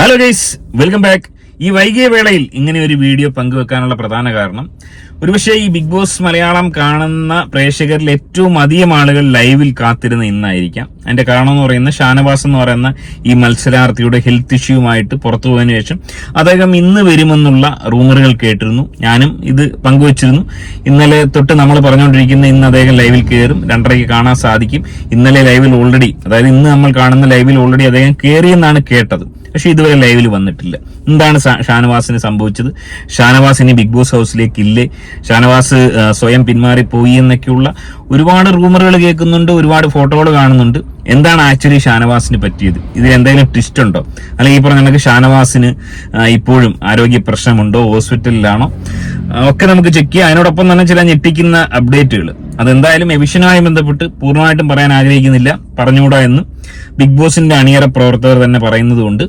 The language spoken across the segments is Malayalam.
ഹലോ ഗൈസ് വെൽക്കം ബാക്ക് ഈ വൈകിയ വേളയിൽ ഇങ്ങനെ ഒരു വീഡിയോ പങ്കുവെക്കാനുള്ള പ്രധാന കാരണം ഒരുപക്ഷെ ഈ ബിഗ് ബോസ് മലയാളം കാണുന്ന പ്രേക്ഷകരിൽ ഏറ്റവും അധികം ആളുകൾ ലൈവിൽ കാത്തിരുന്ന ഇന്നായിരിക്കാം. അതിന്റെ കാരണം എന്ന് പറയുന്നത് ഷാനവാസ് എന്ന് പറയുന്ന ഈ മത്സരാർത്ഥിയുടെ ഹെൽത്ത് ഇഷ്യൂമായിട്ട് പുറത്തു പോയതിനു ശേഷം അദ്ദേഹം ഇന്ന് വരുമെന്നുള്ള റൂമറുകൾ കേട്ടിരുന്നു. ഞാനും ഇത് പങ്കുവച്ചിരുന്നു. ഇന്നലെ തൊട്ട് നമ്മൾ പറഞ്ഞുകൊണ്ടിരിക്കുന്ന ഇന്ന് അദ്ദേഹം ലൈവിൽ കയറും. രണ്ടരയ്ക്ക് കാണാൻ സാധിക്കും. ഇന്നലെ ലൈവിൽ ഓൾറെഡി അതായത് ഇന്ന് നമ്മൾ കാണുന്ന ലൈവിൽ ഓൾറെഡി അദ്ദേഹം കയറിയെന്നാണ് കേട്ടത്. പക്ഷെ ഇതുവരെ ലൈവിൽ വന്നിട്ടില്ല. എന്താണ് ഷാനവാസിന് സംഭവിച്ചത്? ഷാനവാസ് ഇനി ബിഗ് ബോസ് ഹൗസിലേക്ക് ഇല്ലേ ഷാനവാസ് സ്വയം പിന്മാറിപ്പോയി എന്നൊക്കെയുള്ള ഒരുപാട് റൂമറുകൾ കേൾക്കുന്നുണ്ട് ഒരുപാട് ഫോട്ടോകൾ കാണുന്നുണ്ട്. എന്താണ് ആക്ച്വലി ഷാനവാസിന് പറ്റിയത്? ഇതിൽ എന്തെങ്കിലും ട്വിസ്റ്റ് ഉണ്ടോ? അല്ലെങ്കിൽ ഈ പറഞ്ഞ കണക്ക് ഷാനവാസിന് ഇപ്പോഴും ആരോഗ്യ പ്രശ്നമുണ്ടോ? ഹോസ്പിറ്റലിലാണോ? ഒക്കെ നമുക്ക് ചെക്ക് ചെയ്യാം. അതിനോടൊപ്പം തന്നെ ചില ഞെട്ടിക്കുന്ന അപ്ഡേറ്റുകൾ അതെന്തായാലും എവിഷനുമായി ബന്ധപ്പെട്ട് പൂർണമായിട്ടും പറയാൻ ആഗ്രഹിക്കുന്നില്ല. പറഞ്ഞുകൂടാ എന്ന് ബിഗ് ബോസിന്റെ അണിയറ പ്രവർത്തകർ തന്നെ പറയുന്നതുകൊണ്ട്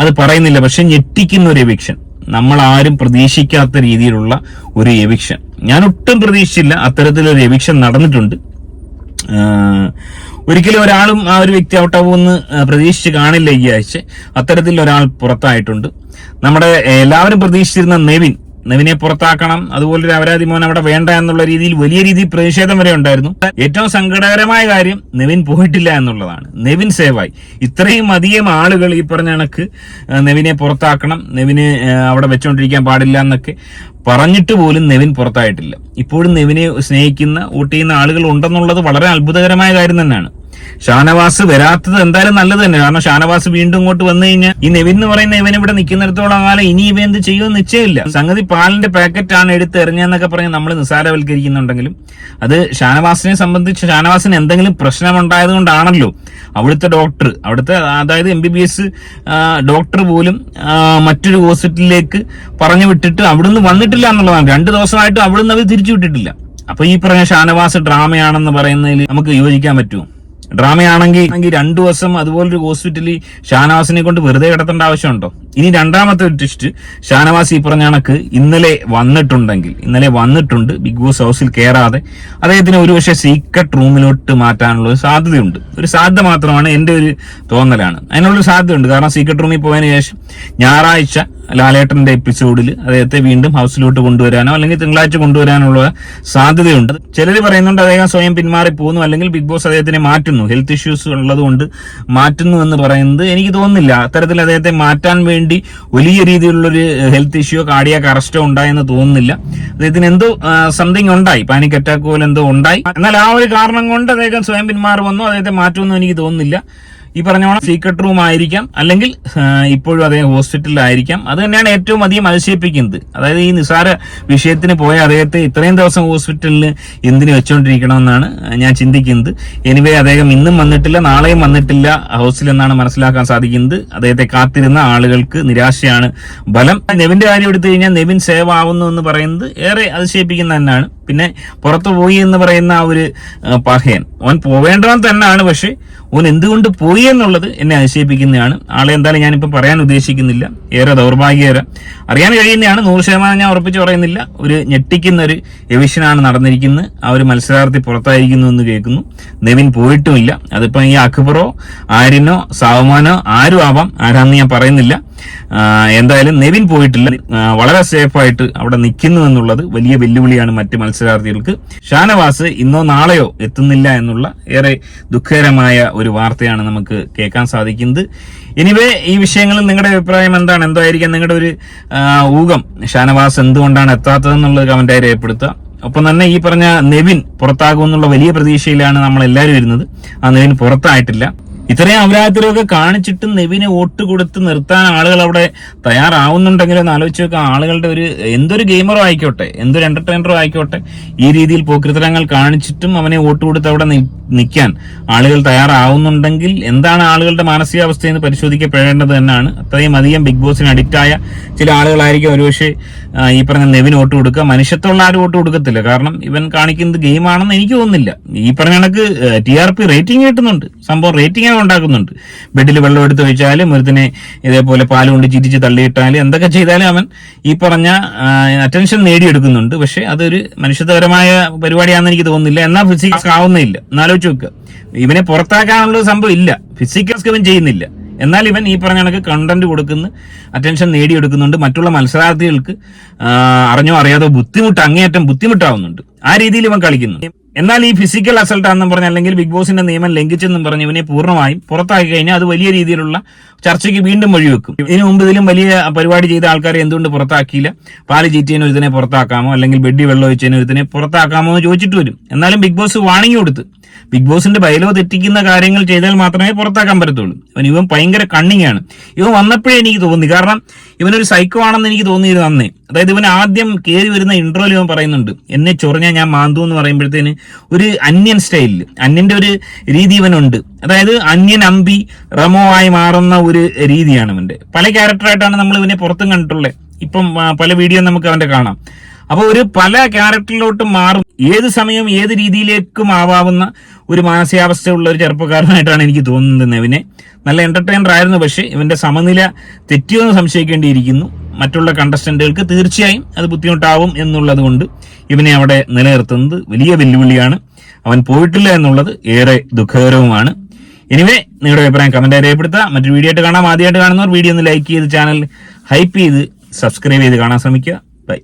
അത് പറയുന്നില്ല. പക്ഷെ ഞെട്ടിക്കുന്ന ഒരു എവിക്ഷൻ. നമ്മൾ ആരും പ്രതീക്ഷിക്കാത്ത രീതിയിലുള്ള ഒരു എവിക്ഷൻ. ഞാൻ ഒട്ടും പ്രതീക്ഷിച്ചില്ല അത്തരത്തിലൊരു എവിക്ഷൻ നടന്നിട്ടുണ്ട്. ഒരിക്കലും ഒരാളും ആ ഒരു വ്യക്തി ഔട്ടാവുമെന്ന് പ്രതീക്ഷിച്ച് കാണില്ല ഈ ആഴ്ച. അത്തരത്തിൽ ഒരാൾ പുറത്തായിട്ടുണ്ട്. നമ്മുടെ എല്ലാവരും പ്രതീക്ഷിച്ചിരുന്ന നെവിൻ നെവിനെ പുറത്താക്കണം അതുപോലെ ഒരു അപരാധി മോൻ അവിടെ വേണ്ട എന്നുള്ള രീതിയിൽ വലിയ രീതിയിൽ പ്രതിഷേധം വരെ ഉണ്ടായിരുന്നു. ഏറ്റവും സങ്കടകരമായ കാര്യം നെവിൻ പോയിട്ടില്ല എന്നുള്ളതാണ്. നെവിൻ സേവായി. ഇത്രയും അധികം ആളുകൾ ഈ പറഞ്ഞ കണക്ക് നെവിനെ പുറത്താക്കണം നെവിന് അവിടെ വെച്ചോണ്ടിരിക്കാൻ പാടില്ല എന്നൊക്കെ പറഞ്ഞിട്ട് പോലും നെവിൻ പുറത്തായിട്ടില്ല. ഇപ്പോഴും നെവിനെ സ്നേഹിക്കുന്ന വോട്ട് ചെയ്യുന്ന ആളുകൾ ഉണ്ടെന്നുള്ളത് വളരെ അത്ഭുതകരമായ കാര്യം തന്നെയാണ്. ഷാനവാസ് വരാത്തത് എന്തായാലും നല്ലത് തന്നെ. കാരണം ഷാനവാസ് വീണ്ടും ഇങ്ങോട്ട് വന്നു കഴിഞ്ഞാൽ ഈ നെവിൻ എന്ന് പറയുന്ന ഇവൻ ഇവിടെ നിൽക്കുന്നിടത്തോളം കാലം ഇനി ഇവ എന്ത് ചെയ്യുമെന്ന് നിശ്ചയമില്ല. സംഗതി പാലിന്റെ പാക്കറ്റ് ആണ് എടുത്ത് എറിഞ്ഞെന്നൊക്കെ പറഞ്ഞ് നമ്മൾ നിസ്സാരവൽക്കരിക്കുന്നുണ്ടെങ്കിലും അത് ഷാനവാസിനെ സംബന്ധിച്ച് ഷാനവാസിന് എന്തെങ്കിലും പ്രശ്നമുണ്ടായത് കൊണ്ടാണല്ലോ അവിടുത്തെ ഡോക്ടർ അവിടുത്തെ അതായത് M B B S doctor പോലും മറ്റൊരു ഹോസ്പിറ്റലിലേക്ക് പറഞ്ഞു വിട്ടിട്ട് അവിടുന്ന് വന്നിട്ടില്ല എന്നുള്ളതാണ്. രണ്ടു ദിവസമായിട്ട് അവിടുന്ന് അവർ തിരിച്ചു വിട്ടിട്ടില്ല. അപ്പൊ ഈ പറഞ്ഞ ഷാനവാസ് ഡ്രാമയാണെന്ന് പറയുന്നതിൽ നമുക്ക് യോജിക്കാൻ പറ്റുമോ? ഡ്രാമയാണെങ്കിൽ രണ്ടു ദിവസം അതുപോലൊരു ഹോസ്പിറ്റലിൽ ഷാനവാസിനെ കൊണ്ട് വെറുതെ കിടത്തേണ്ട ആവശ്യമുണ്ടോ? ഇനി രണ്ടാമത്തെ ഒരു ട്വിസ്റ്റ് ഷാനവാസ് ഈ പറഞ്ഞ കണക്ക് ഇന്നലെ വന്നിട്ടുണ്ടെങ്കിൽ ഇന്നലെ വന്നിട്ടുണ്ട്. ബിഗ് ബോസ് ഹൗസിൽ കയറാതെ അദ്ദേഹത്തിന് ഒരുപക്ഷെ സീക്രട്ട് റൂമിലോട്ട് മാറ്റാനുള്ള ഒരു സാധ്യതയുണ്ട്. ഒരു സാധ്യത മാത്രമാണ് എന്റെ ഒരു തോന്നലാണ്. അതിനുള്ളൊരു സാധ്യതയുണ്ട്. കാരണം സീക്രട്ട് റൂമിൽ പോയതിനു ശേഷം ഞായറാഴ്ച ലാലേട്ടന്റെ എപ്പിസോഡിൽ അദ്ദേഹത്തെ വീണ്ടും ഹൗസിലോട്ട് കൊണ്ടുവരാനോ അല്ലെങ്കിൽ തിങ്കളാഴ്ച കൊണ്ടുവരാനുള്ള സാധ്യതയുണ്ട്. ചിലർ പറയുന്നുണ്ട് അദ്ദേഹം സ്വയം പിന്മാറി പോകുന്നു അല്ലെങ്കിൽ ബിഗ് ബോസ് അദ്ദേഹത്തിനെ മാറ്റുന്നു. ഹെൽത്ത് ഇഷ്യൂസ് ഉള്ളതുകൊണ്ട് മാറ്റുന്നു എന്ന് പറയുന്നത് എനിക്ക് തോന്നുന്നില്ല. അത്തരത്തിൽ അദ്ദേഹത്തെ മാറ്റാൻ വേണ്ടി വലിയ രീതിയിലുള്ളൊരു ഹെൽത്ത് ഇഷ്യൂ കാർഡിയാക് അറസ്റ്റോ ഉണ്ടായെന്ന് തോന്നുന്നില്ല. അദ്ദേഹത്തിന് എന്തോ സംതിങ് ഉണ്ടായി. പാനിക് അറ്റാക്ക് പോലെ എന്തോ ഉണ്ടായി. എന്നാൽ ആ ഒരു കാരണം കൊണ്ട് അദ്ദേഹം സ്വയം പിന്മാറി വന്നു. അദ്ദേഹത്തെ മാറ്റുമെന്ന് എനിക്ക് തോന്നുന്നില്ല. ഈ പറഞ്ഞോണം സീക്രട്ട് റൂം ആയിരിക്കാം അല്ലെങ്കിൽ ഇപ്പോഴും അദ്ദേഹം ഹോസ്പിറ്റലിലായിരിക്കാം അത് തന്നെയാണ് ഏറ്റവും അധികം അതിശയിപ്പിക്കുന്നത്. അതായത് ഈ നിസാര വിഷയത്തിന് പോയ അദ്ദേഹത്തെ ഇത്രയും ദിവസം ഹോസ്പിറ്റലിൽ എന്തിനു വെച്ചുകൊണ്ടിരിക്കണമെന്നാണ് ഞാൻ ചിന്തിക്കുന്നത്. എനിവേ അദ്ദേഹം ഇന്നും വന്നിട്ടില്ല നാളെയും വന്നിട്ടില്ല. ഹൗസിൽ എന്നാണ് മനസ്സിലാക്കാൻ സാധിക്കുന്നത്. അദ്ദേഹത്തെ കാത്തിരുന്ന ആളുകൾക്ക് നിരാശയാണ് ബലം. നെവിന്റെ കാര്യം എടുത്തു കഴിഞ്ഞാൽ നെവിൻ സേവ് ആവുന്നു എന്ന് പറയുന്നത് ഏറെ അതിശയിപ്പിക്കുന്ന തന്നെയാണ്. പിന്നെ പുറത്തു പോയി എന്ന് പറയുന്ന ആ ഒരു പഹയൻ അവൻ പോവേണ്ടവൻ തന്നെയാണ് പക്ഷെ ഓൻ എന്തുകൊണ്ട് പോയി എന്നുള്ളത് എന്നെ അതിശയിപ്പിക്കുന്നതാണ് ആളെ എന്തായാലും ഞാനിപ്പോൾ പറയാൻ ഉദ്ദേശിക്കുന്നില്ല. ഏറെ ദൗർഭാഗ്യകരം. അറിയാൻ കഴിയുന്നതാണ്. നൂറ് ശതമാനം ഞാൻ ഉറപ്പിച്ച് പറയുന്നില്ല. ഒരു ഞെട്ടിക്കുന്ന ഒരു എവിഷനാണ് നടന്നിരിക്കുന്നത്. ആ ഒരു മത്സരാർത്ഥി പുറത്തായിരിക്കുന്നു എന്ന് കേൾക്കുന്നു. നെവിൻ പോയിട്ടുമില്ല. അതിപ്പോൾ ഈ അക്ബറോ ആര്യനോ സാവമാനോ ആരും ആവാം. ആരാന്ന് ഞാൻ പറയുന്നില്ല. എന്തായാലും നെവിൻ പോയിട്ടില്ല. വളരെ സേഫായിട്ട് അവിടെ നിൽക്കുന്നു എന്നുള്ളത് വലിയ വെല്ലുവിളിയാണ് മറ്റ് മത്സരാർത്ഥികൾക്ക്. ഷാനവാസ് ഇന്നോ നാളെയോ എത്തുന്നില്ല എന്നുള്ള ഏറെ ദുഃഖകരമായ ഒരു വാർത്തയാണ് നമുക്ക് കേൾക്കാൻ സാധിക്കുന്നത്. ഇനിവേ ഈ വിഷയങ്ങളിൽ നിങ്ങളുടെ അഭിപ്രായം എന്താണ്? എന്തായിരിക്കാം നിങ്ങളുടെ ഒരു ഊഹം? ഷാനവാസ് എന്തുകൊണ്ടാണ് എത്താത്തതെന്നുള്ളത് കമന്റായി രേഖപ്പെടുത്തുക. ഒപ്പം തന്നെ ഈ പറഞ്ഞ നെവിൻ പുറത്താകുമെന്നുള്ള വലിയ പ്രതീക്ഷയിലാണ് നമ്മൾ എല്ലാവരും വരുന്നത് ആ നെവിൻ പുറത്തായിട്ടില്ല. ഇത്രയും അപരാധത്തിലൊക്കെ കാണിച്ചിട്ടും നെവിനെ വോട്ട് കൊടുത്ത് നിർത്താൻ ആളുകൾ അവിടെ തയ്യാറാവുന്നുണ്ടെങ്കിലും ഒന്ന് ആലോചിച്ച് നോക്കാം. ആളുകളുടെ ഒരു എന്തൊരു ഗെയിമറോ ആയിക്കോട്ടെ എന്തൊരു എന്റർടൈനറോ ആയിക്കോട്ടെ ഈ രീതിയിൽ പോക്രിതരങ്ങൾ കാണിച്ചിട്ടും അവനെ വോട്ട് കൊടുത്ത് അവിടെ നിൽക്കാൻ ആളുകൾ തയ്യാറാവുന്നുണ്ടെങ്കിൽ എന്താണ് ആളുകളുടെ മാനസികാവസ്ഥ എന്ന് പരിശോധിക്കപ്പെടേണ്ടത് തന്നെയാണ് അത്രയും അധികം ബിഗ് ബോസിന് അഡിക്റ്റായ ചില ആളുകളായിരിക്കും ഒരുപക്ഷെ ഈ പറഞ്ഞ നെവിന് വോട്ട് കൊടുക്കുക. മനുഷ്യത്തുള്ള ആരും വോട്ട് കൊടുക്കത്തില്ല. കാരണം ഇവൻ കാണിക്കുന്നത് ഗെയിമാണെന്ന് എനിക്ക് തോന്നുന്നില്ല. ഈ പറഞ്ഞ കണക്ക് ടി ആർ പി റേറ്റിംഗ് കിട്ടുന്നുണ്ട്. സംഭവം റേറ്റിംഗ് ഉണ്ടാക്കുന്നുണ്ട്. ബെഡിൽ വെള്ളം എടുത്ത് വെച്ചാലും ഒരുത്തിനെ ഇതേപോലെ പാൽ കൊണ്ട് ചിരിച്ച് തള്ളിയിട്ടാലും എന്തൊക്കെ ചെയ്താലും അവൻ ഈ പറഞ്ഞ അറ്റൻഷൻ നേടിയെടുക്കുന്നുണ്ട്. പക്ഷെ അതൊരു മനുഷ്യത്വപരമായ പരിപാടിയാണെന്ന് എനിക്ക് തോന്നുന്നില്ല. എന്നാൽ ഫിസിക്സ് ആവുന്നില്ല. എന്നാലോചിച്ച് വെക്കുക ഇവനെ പുറത്താക്കാനുള്ള സംഭവം ഇല്ല. ഫിസിക്കൽസ് ഇവൻ ചെയ്യുന്നില്ല. എന്നാൽ ഇവൻ ഈ പറഞ്ഞ കണക്ക് കണ്ടന്റ് കൊടുക്കുന്നു അറ്റൻഷൻ നേടിയെടുക്കുന്നുണ്ട്. മറ്റുള്ള മത്സരാർത്ഥികൾക്ക് അറിഞ്ഞോ അറിയാതോ ബുദ്ധിമുട്ട് അങ്ങേയറ്റം ബുദ്ധിമുട്ടാവുന്നുണ്ട്. ആ രീതിയിൽ ഇവൻ കളിക്കുന്നു. എന്നാൽ ഈ ഫിസിക്കൽ അസൾട്ട് ആണെന്നും പറഞ്ഞ് അല്ലെങ്കിൽ ബിഗ് ബോസിന്റെ നിയമം ലംഘിച്ചെന്നും പറഞ്ഞ് ഇവനെ പൂർണമായും പുറത്താക്കി കഴിഞ്ഞാൽ അത് വലിയ രീതിയിലുള്ള ചർച്ചയ്ക്ക് വീണ്ടും വഴിവെക്കും. ഇതിനു മുമ്പ് ഇതിലും വലിയ പരിപാടി ചെയ്ത ആൾക്കാരെ എന്തുകൊണ്ട് പുറത്താക്കിയില്ല? പാൽ ചീറ്റിയതിന് ഒരുതിനെ പുറത്താക്കാമോ? അല്ലെങ്കിൽ ബെഡി വെള്ളം ഒഴിച്ചതിന് ഒരുതിനെ പുറത്താക്കാമോ എന്ന് ചോദിച്ചിട്ട് വരും. എന്നാലും ബിഗ് ബോസ് വാണിംഗ് കൊടുത്ത്. ബിഗ് ബോസിന്റെ ബയലോ തെറ്റിക്കുന്ന കാര്യങ്ങൾ ചെയ്താൽ മാത്രമേ പുറത്താക്കാൻ പറ്റത്തുള്ളൂ. അവൻ ഇവൻ ഭയങ്കര കണ്ണിങ് ആണ് ഇവൻ വന്നപ്പോഴേ എനിക്ക് തോന്നി. കാരണം ഇവനൊരു സൈക്കോ ആണെന്ന് എനിക്ക് തോന്നിയിരുന്നു അന്നേ. അതായത് ഇവൻ ആദ്യം കയറി വരുന്ന ഇൻട്രോയിൽ ഇവൻ പറയുന്നുണ്ട് എന്നെ ചൊറിഞ്ഞാൽ ഞാൻ മാന്തു എന്ന് പറയുമ്പോഴത്തേന് ഒരു അന്യൻ സ്റ്റൈലിൽ അന്യന്റെ ഒരു രീതി ഇവനുണ്ട്. അതായത് അന്യൻ അമ്പി റമോ ആയി മാറുന്ന ഒരു രീതിയാണ് ഇവന്റെ. പല ക്യാരക്ടറായിട്ടാണ് നമ്മൾ ഇവനെ പുറത്തും കണ്ടിട്ടുള്ളത്. ഇപ്പം പല വീഡിയോ നമുക്ക് അവന്റെ കാണാം. അപ്പൊ ഒരു പല ക്യാരക്ടറിലോട്ട് മാറും. ഏത് സമയവും ഏത് രീതിയിലേക്കും ആവാവുന്ന ഒരു മാനസികാവസ്ഥയുള്ള ഒരു ചെറുപ്പക്കാരനായിട്ടാണ് എനിക്ക് തോന്നുന്നത് നെവിനെ നല്ല എന്റർടൈനർ ആയിരുന്നു പക്ഷേ ഇവന്റെ സമനില തെറ്റിയോന്ന് സംശയിക്കേണ്ടിയിരിക്കുന്നു. മറ്റുള്ള കണ്ടസ്റ്റന്റുകൾക്ക് തീർച്ചയായും അത് ബുദ്ധിമുട്ടാവും എന്നുള്ളത് കൊണ്ട് ഇവനെ അവിടെ നിലനിർത്തുന്നത് വലിയ വെല്ലുവിളിയാണ്. അവൻ പോയിട്ടില്ല എന്നുള്ളത് ഏറെ ദുഃഖകരവുമാണ്. എനിവേ നിങ്ങളുടെ അഭിപ്രായം കമന്റ് രേഖപ്പെടുത്തുക. മറ്റൊരു വീഡിയോ ആയിട്ട് കാണാം. ആദ്യമായിട്ട് കാണുന്നവർ വീഡിയോ ഒന്ന് ലൈക്ക് ചെയ്ത് ചാനൽ ഹൈപ്പ് ചെയ്ത് സബ്സ്ക്രൈബ് ചെയ്ത് കാണാൻ ശ്രമിക്കുക. ബൈ